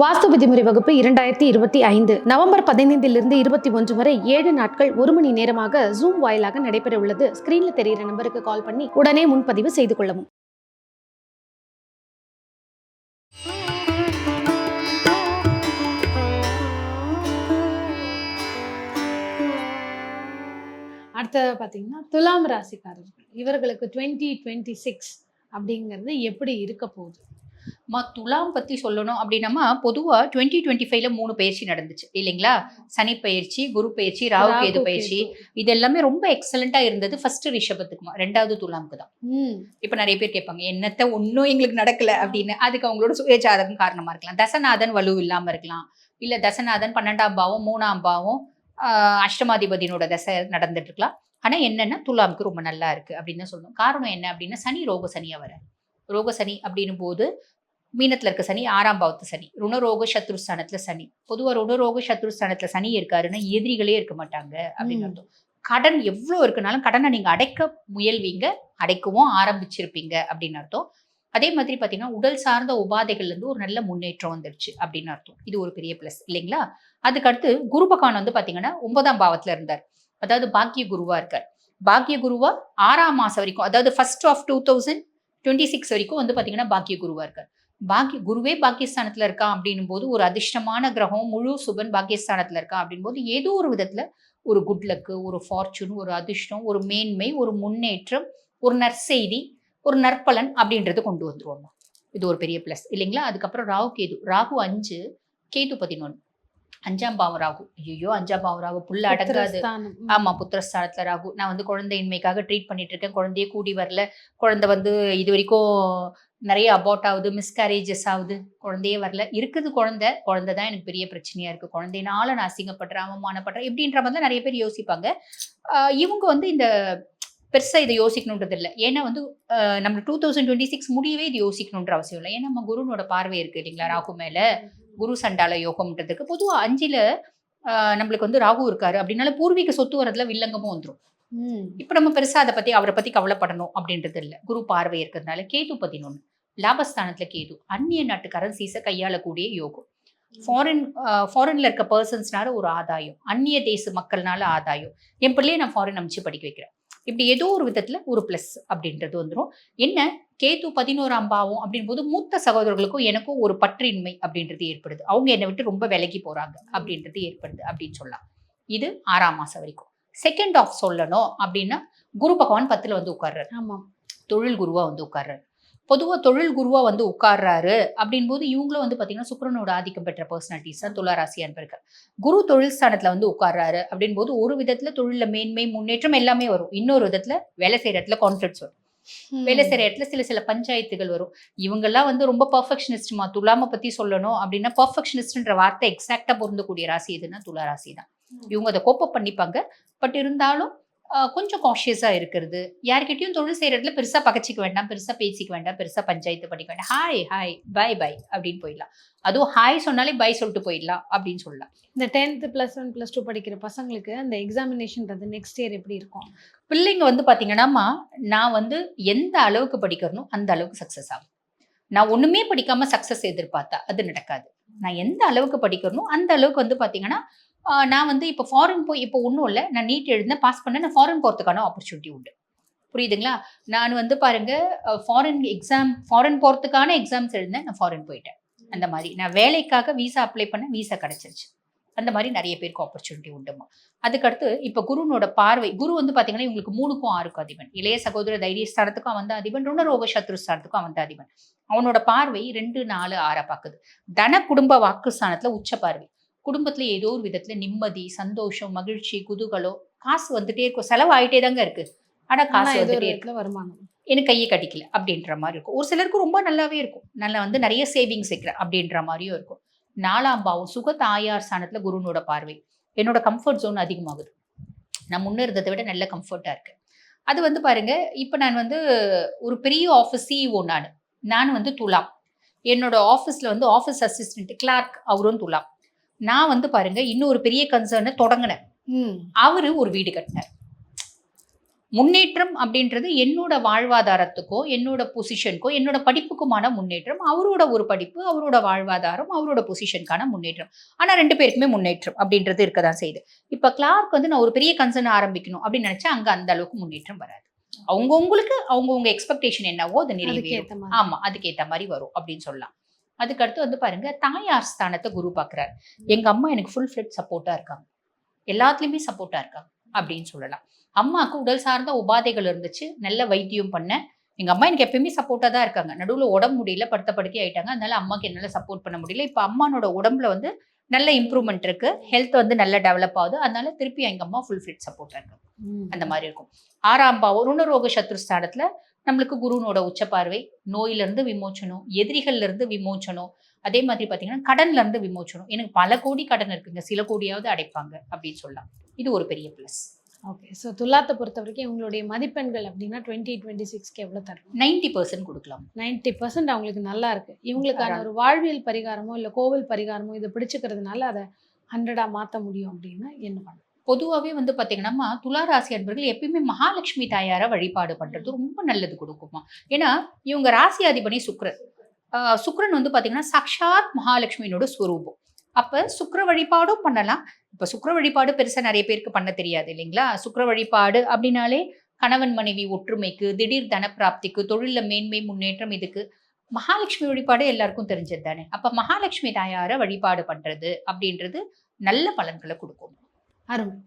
வாஸ்து விதிமுறை வகுப்பு இரண்டாயிரத்தி இருபத்தி ஐந்து நவம்பர் பதினைந்திலிருந்து இருபத்தி ஒன்று வரை ஏழு நாட்கள் ஒரு மணி நேரமாக ஜூம் வாயிலாக நடைபெற உள்ளது. ஸ்கிரீன்ல தெரிகிற நம்பருக்கு கால் பண்ணி உடனே முன்பதிவு செய்து கொள்ளவும். அடுத்தது பார்த்தீங்கன்னா துலாம் ராசிக்காரர்கள். இவர்களுக்கு டுவெண்ட்டி டுவெண்ட்டி சிக்ஸ் அப்படிங்கிறது எப்படி இருக்க போகுது? மா துலாம் பத்தி சொல்லணும் அப்படின்னா பொதுவா டுவெண்ட்டி டுவெண்ட்டி ஃபைவ்ல மூணு பயிற்சி நடந்துச்சு. இல்லைங்களா? சனி பயிற்சி குரு பயிற்சி ராகு கேது பயிற்சி. இது எல்லாமே ரொம்ப எக்ஸலண்டா இருந்தது ஃபர்ஸ்ட் ரிஷபத்துக்குமா. ரெண்டாவது துலாமுக்கு தான். இப்ப நிறைய பேர் கேட்பாங்க என்னத்த ஒன்றும் எங்களுக்கு நடக்கல அப்படின்னு. அதுக்கு அவங்களோட சுய ஜாதகம் காரணமா இருக்கலாம். தசநாதன் வலு இல்லாம இருக்கலாம். இல்ல தசநாதன் பன்னெண்டாம் பாவம் மூணாம் பாவம் ஆஹ் அஷ்டமாதிபதியினோட தசை நடந்துட்டு இருக்கலாம். ஆனா என்னன்னா துலாமுக்கு ரொம்ப நல்லா இருக்கு அப்படின்னு தான் சொல்லணும். காரணம் என்ன அப்படின்னா சனி ரோக சனியா வர ரோக சனி அப்படின்னும் போது மீனத்துல இருக்க சனி ஆறாம் பாவத்து சனி. ருணரோக சத்ருஸ்தானத்துல சனி. பொதுவா ருணரோக சத்ருஸ்தானத்துல சனி இருக்காருன்னா எதிரிகளே இருக்க மாட்டாங்க அப்படின்னு. அர்த்தம். கடன் எவ்வளவு இருக்குனாலும் கடனை நீங்க அடைக்க முயல்வீங்க அடைக்கவும் ஆரம்பிச்சிருப்பீங்க அப்படின்னு அர்த்தம். அதே மாதிரி பாத்தீங்கன்னா உடல் சார்ந்த உபாதைகள்ல இருந்து ஒரு நல்ல முன்னேற்றம் வந்துருச்சு அப்படின்னு அர்த்தம். இது ஒரு பெரிய பிளஸ் இல்லைங்களா? அதுக்கு அடுத்து குரு பகவான் வந்து பாத்தீங்கன்னா ஒன்பதாம் பாவத்துல இருந்தார். அதாவது பாக்கிய குருவா இருக்கார். பாக்கிய குருவா ஆறாம் மாசம் வரைக்கும் அதாவது first of two thousand twenty six வரைக்கும் வந்து பாத்தீங்கன்னா பாக்கிய குருவா இருக்கார். பாக்கி குருவே பாக்கியஸ்தானத்தில் இருக்கான் அப்படின்னும் போது ஒரு அதிர்ஷ்டமான கிரகம் முழு சுபன் பாக்கியஸ்தானத்தில் இருக்கான் அப்படின்போது ஏதோ ஒரு விதத்தில் ஒரு குட்லக்கு ஒரு ஃபார்ச்சூன் ஒரு அதிர்ஷ்டம் ஒரு மேன்மை ஒரு முன்னேற்றம் ஒரு நற்செய்தி ஒரு நற்பலன் அப்படின்றது கொண்டு வந்துருவோம் இது ஒரு பெரிய ப்ளஸ் இல்லைங்களா? அதுக்கப்புறம் ராகு கேது. ராகு அஞ்சு கேது பதினொன்று அஞ்சாம் பாவம் ராகு. ஐயோ அஞ்சாம் பாவம் ராகு. புல்ல அடங்காது. ஆமா புத்திரஸ்தானத்துல ராகு. நான் வந்து குழந்தையின்மைக்காக ட்ரீட் பண்ணிட்டு இருக்கேன். குழந்தையே கூடி வரல. குழந்தை வந்து இது வரைக்கும் நிறைய அபார்ட் ஆகுது மிஸ்கேரேஜஸ் ஆகுது. குழந்தையே வரல. இருக்குது குழந்தை. குழந்தை தான் எனக்கு பெரிய பிரச்சனையா இருக்கு. குழந்தைனால நான் அசிங்கப்படுறேன் அவமானப்படுறேன் இப்படின்ற மாதிரி தான் நிறைய பேர் யோசிப்பாங்க. இவங்க வந்து இந்த பெருசா இதை யோசிக்கணுன்றது இல்லை. ஏன்னா வந்து நம்ம டூ தௌசண்ட் டுவெண்ட்டி சிக்ஸ் முடியவே இது யோசிக்கணுன்ற அவசியம் இல்லை. ஏன்னா நம்ம குருனோட பார்வை இருக்கு இல்லைங்களா ராகு மேல? குரு சண்டால யோகம்ன்றதுக்கு பொதுவா அஞ்சுல நம்மளுக்கு வந்து ராகு இருக்காரு அப்படின்னால பூர்வீக சொத்து வரதுல வில்லங்கமும் வந்துரும். ம். இப்ப நம்ம பெருசா அதை பத்தி அவரை பத்தி கவலைப்படணும் அப்படின்றது இல்ல. குரு பார்வை இருக்கிறதுனால கேது பதினொன்னு லாபஸ்தானத்துல கேது அந்நிய நாட்டு கரன்சிஸை கையாளக்கூடிய யோகம். ஃபாரின் ஃபாரின்ல இருக்க பர்சன்ஸ்னால ஒரு ஆதாயம். அந்நிய தேச மக்கள்னால ஆதாயம். என் பிள்ளைய நான் ஃபாரின் அமைச்சு படிக்க வைக்கிறேன். இப்படி ஏதோ ஒரு விதத்துல ஒரு ப்ளஸ் அப்படின்றது வந்துரும். என்ன? கேது பதினோராம் பாவம் அப்படின் போது மூத்த சகோதரர்களுக்கும் எனக்கும் ஒரு பற்றின்மை அப்படின்றது ஏற்படுது. அவங்க என்னை விட்டு ரொம்ப விலகி போறாங்க அப்படின்றது ஏற்படுது அப்படின்னு சொல்லலாம். இது ஆறாம் மாசம் வரைக்கும். செகண்ட் ஆஃப் சொல்லணும் அப்படின்னா குரு பகவான் பத்துல வந்து உட்கார்றாரு. ஆமாம் தொழில் குருவா வந்து உட்கார்றாரு. பொதுவா தொழில் குருவா வந்து உட்கார்றாரு அப்படின் போது இவங்களும் வந்து பாத்தீங்கன்னா சுக்கிரனோட ஆதிக்கம் பெற்ற பர்சனாலிட்டிஸ் தான் துளாராசி அன்பர்கள். குரு தொழில் ஸ்தானத்துல வந்து உட்கார்றாரு அப்படின் போது ஒரு விதத்துல தொழில மேன்மை முன்னேற்றம் எல்லாமே வரும். இன்னொரு விதத்துல வேலை செய்யற இடத்துல கான்ஃபிடன்ஸ் வரும். வேலை செய்யற இடத்துல சில சில பஞ்சாயத்துகள் வரும். இவங்கெல்லாம் வந்து ரொம்ப பர்ஃபெக்ஷனிஸ்ட்மா துலாம பத்தி சொல்லணும் அப்படின்னா பர்ஃபெக்ஷனிஸ்ட்ன்ற வார்த்தை எக்ஸாக்டா பொருந்தக்கூடிய ராசி எதுன்னா துலா ராசி தான் இவங்க அதை கோப்பப் பண்ணிப்பாங்க. பட் இருந்தாலும் கொஞ்சம் காஷியஸா இருக்கிறது. யார்கிட்டயும் தொழில் செய்யற இடத்துல பெருசா பகச்சிக்க வேண்டாம் பெருசா பேசிக்க வேண்டாம் பெருசா பஞ்சாயத்து பண்ணிக்க வேண்டாம். ஹாய் ஹாய் பை பை அப்படின்னு போயிடலாம். அதுவும் ஹாய் சொன்னாலே பை சொல்லிட்டு போயிடலாம் அப்படின்னு சொல்லலாம். இந்த tenth plus one plus two படிக்கிற பசங்களுக்கு அந்த எக்ஸாமினேஷன்றது நெக்ஸ்ட் இயர் எப்படி இருக்கும்? பிள்ளைங்க வந்து பாத்தீங்கன்னாமா நான் வந்து எந்த அளவுக்கு படிக்கிறனோ அந்த அளவுக்கு சக்சஸ் ஆகும். நான் ஒண்ணுமே படிக்காம சக்சஸ் எதிர்பார்த்தா அது நடக்காது. நான் எந்த அளவுக்கு படிக்கிறனோ அந்த அளவுக்கு வந்து பாத்தீங்கன்னா ஆஹ், நான் வந்து இப்போ ஃபாரின் போய் இப்போ ஒன்றும் இல்லை. நான் நீட் எழுந்தேன் பாஸ் பண்ணேன். நான் ஃபாரின் போகிறதுக்கான ஆப்பர்ச்சுனிட்டி உண்டு. புரியுதுங்களா? நான் வந்து பாருங்க ஃபாரின் எக்ஸாம் ஃபாரின் போகிறதுக்கான எக்ஸாம்ஸ் எழுந்தேன் நான் ஃபாரின் போயிட்டேன். அந்த மாதிரி. நான் வேலைக்காக வீசா அப்ளை பண்ண வீசா கிடச்சிருச்சு. அந்த மாதிரி நிறைய பேருக்கு ஆப்பர்ச்சுனிட்டி உண்டுமா. அதுக்கடுத்து இப்போ குருனோட பார்வை. குரு வந்து பார்த்தீங்கன்னா இவங்களுக்கு மூணுக்கும் ஆறுக்கும் அதிபன். இளைய சகோதர தைரியஸ்தானத்துக்கும் அவன் தான் அதிபன். ருணரோக சத்ருஸ்தானத்துக்கும் அவன் தான் அதிபன். அவனோட பார்வை ரெண்டு நாலு ஆறா பார்க்குது தன குடும்ப வாக்குஸ்தானத்துல உச்ச பார்வை. குடும்பத்துல ஏதோ ஒரு விதத்துல நிம்மதி சந்தோஷம் மகிழ்ச்சி குதூகலம் காசு வந்துட்டே இருக்கும். செலவு ஆயிட்டே தாங்க இருக்கு. ஆனா ஆனா காசு வந்துட்டே இருக்கு வருமானம். எனக்கு கையை கட்டிக்கல அப்படின்ற மாதிரி இருக்கும். ஒரு சிலருக்கு ரொம்ப நல்லாவே இருக்கும். நல்லா வந்து நிறைய சேவிங்ஸ் வைக்கிறேன் அப்படின்ற மாதிரியும் இருக்கும். நாலாம் பாவம் சுக தாயார் ஸ்தானத்துல குருனோட பார்வை. என்னோட கம்ஃபர்ட் ஜோன் அதிகமாகுது. நான் முன்ன இருந்ததை விட நல்ல கம்ஃபர்ட்டா இருக்கு. அது வந்து பாருங்க இப்போ நான் வந்து ஒரு பெரிய ஆஃபீஸ் சிஇஓ நான். நான் வந்து துலாம். என்னோட ஆஃபீஸ்ல வந்து ஆஃபீஸ் அசிஸ்டன்ட் கிளார்க் அவரும் துலாம். நான் வந்து பாருங்க இன்னும் ஒரு பெரிய கன்சர்னை தொடங்கினேன். அவரு ஒரு வீடு கட்டினார். முன்னேற்றம் அப்படின்றது என்னோட வாழ்வாதாரத்துக்கோ என்னோட பொசிஷனுக்கோ என்னோட படிப்புக்குமான முன்னேற்றம் அவரோட ஒரு படிப்பு அவரோட வாழ்வாதாரம் அவரோட பொசிஷனுக்கான முன்னேற்றம். ஆனா ரெண்டு பேருக்குமே முன்னேற்றம் அப்படின்றது இருக்க தான் செய்யுது. இப்ப கிளார்க் வந்து நான் ஒரு பெரிய கன்சர்ன் ஆரம்பிக்கணும் அப்படின்னு நினைச்சா அங்க அந்த அளவுக்கு முன்னேற்றம் வராது. அவங்கவுங்களுக்கு அவங்கவுங்க எக்ஸ்பெக்டேஷன் என்னவோ அது நிறைவேறும். அதுக்கேத்த மாதிரி. ஆமா அதுக்கேத்த மாதிரி வரும் அப்படின்னு சொல்லலாம். அதுக்கடுத்து வந்து பாருங்க தாயார் ஸ்தானத்தை குரு பாக்குறாரு எங்க அம்மா எனக்கு ஃபுல் ஃபிளட் சப்போர்ட்டா இருக்காங்க. எல்லாத்துலயுமே சப்போர்ட்டா இருக்காங்க அப்படின்னு சொல்லலாம். அம்மாவுக்கு உடல் சார்ந்த உபாதைகள் இருந்துச்சு. நல்ல வைத்தியம் பண்ணேன் எங்க அம்மா எனக்கு எப்பயுமே சப்போர்ட்டா தான் இருக்காங்க. நடுவுல உடம்பு முடியல படுத்த படுக்கை ஆயிட்டாங்க. அதனால அம்மாக்கு என்னால சப்போர்ட் பண்ண முடியல. இப்ப அம்மானோட உடம்புல வந்து நல்ல இம்ப்ரூவ்மெண்ட் இருக்கு. ஹெல்த் வந்து நல்ல டெவலப் ஆகுது. அதனால திருப்பி எங்க அம்மா ஃபுல் ஃபிட் சப்போர்ட்டா இருக்காங்க. அந்த மாதிரி இருக்கும். ஆறாம் பாவம் ருணரோக சத்ருஸ்தானத்துல நம்மளுக்கு குருனோட உச்ச பார்வை நோயில இருந்து விமோச்சனம் எதிரிகள்ல இருந்து விமோச்சனம் அதே மாதிரி பாத்தீங்கன்னா கடன்ல இருந்து விமோச்சனம். எனக்கு பல கோடி கடன் இருக்குங்க. சில கோடியாவது அடைப்பாங்க அப்படின்னு சொல்லலாம். இது ஒரு பெரிய பிளஸ் ஓகே ஸோ துலாத்தை பொறுத்த வரைக்கும் இவங்களுடைய மதிப்பெண்கள் அப்படின்னா டுவெண்ட்டி டுவெண்ட்டி சிக்ஸ்க்கு எவ்வளோ தரும்? நைன்டி பர்சன்ட் கொடுக்கலாம். நைன்டி பர்சன்ட் அவங்களுக்கு நல்லா இருக்கு. இவங்களுக்கான ஒரு வாழ்வியல் பரிகாரமோ இல்லை கோவில் பரிகாரமோ இதை பிடிச்சிக்கிறதுனால அதை ஹண்ட்ரடாக மாற்ற முடியும் அப்படின்னா என்ன பண்ணணும்? பொதுவாகவே வந்து பார்த்தீங்கன்னா துளாராசி அன்பர்கள் எப்பயுமே மகாலட்சுமி தாயாரை வழிபாடு பண்ணுறது ரொம்ப நல்லது கொடுக்குமா. ஏன்னா இவங்க ராசி அதிபனி சுக்ரன். சுக்ரன் வந்து பார்த்தீங்கன்னா சாக்ஷாத் மகாலட்சுமியினோட ஸ்வரூபம். அப்போ சுக்ர வழிபாடும் பண்ணலாம். இப்போ சுக்ர வழிபாடு பெருசாக நிறைய பேருக்கு பண்ண தெரியாது இல்லைங்களா? சுக்ர வழிபாடு அப்படின்னாலே கணவன் மனைவி ஒற்றுமைக்கு திடீர் தனப்பிராப்திக்கு தொழிலில் மேன்மை முன்னேற்றம் இதுக்கு மகாலட்சுமி வழிபாடு எல்லாருக்கும் தெரிஞ்சது தானே அப்போ மகாலட்சுமி தாயாரை வழிபாடு பண்ணுறது அப்படின்றது நல்ல பலன்களை கொடுக்கும். அருமை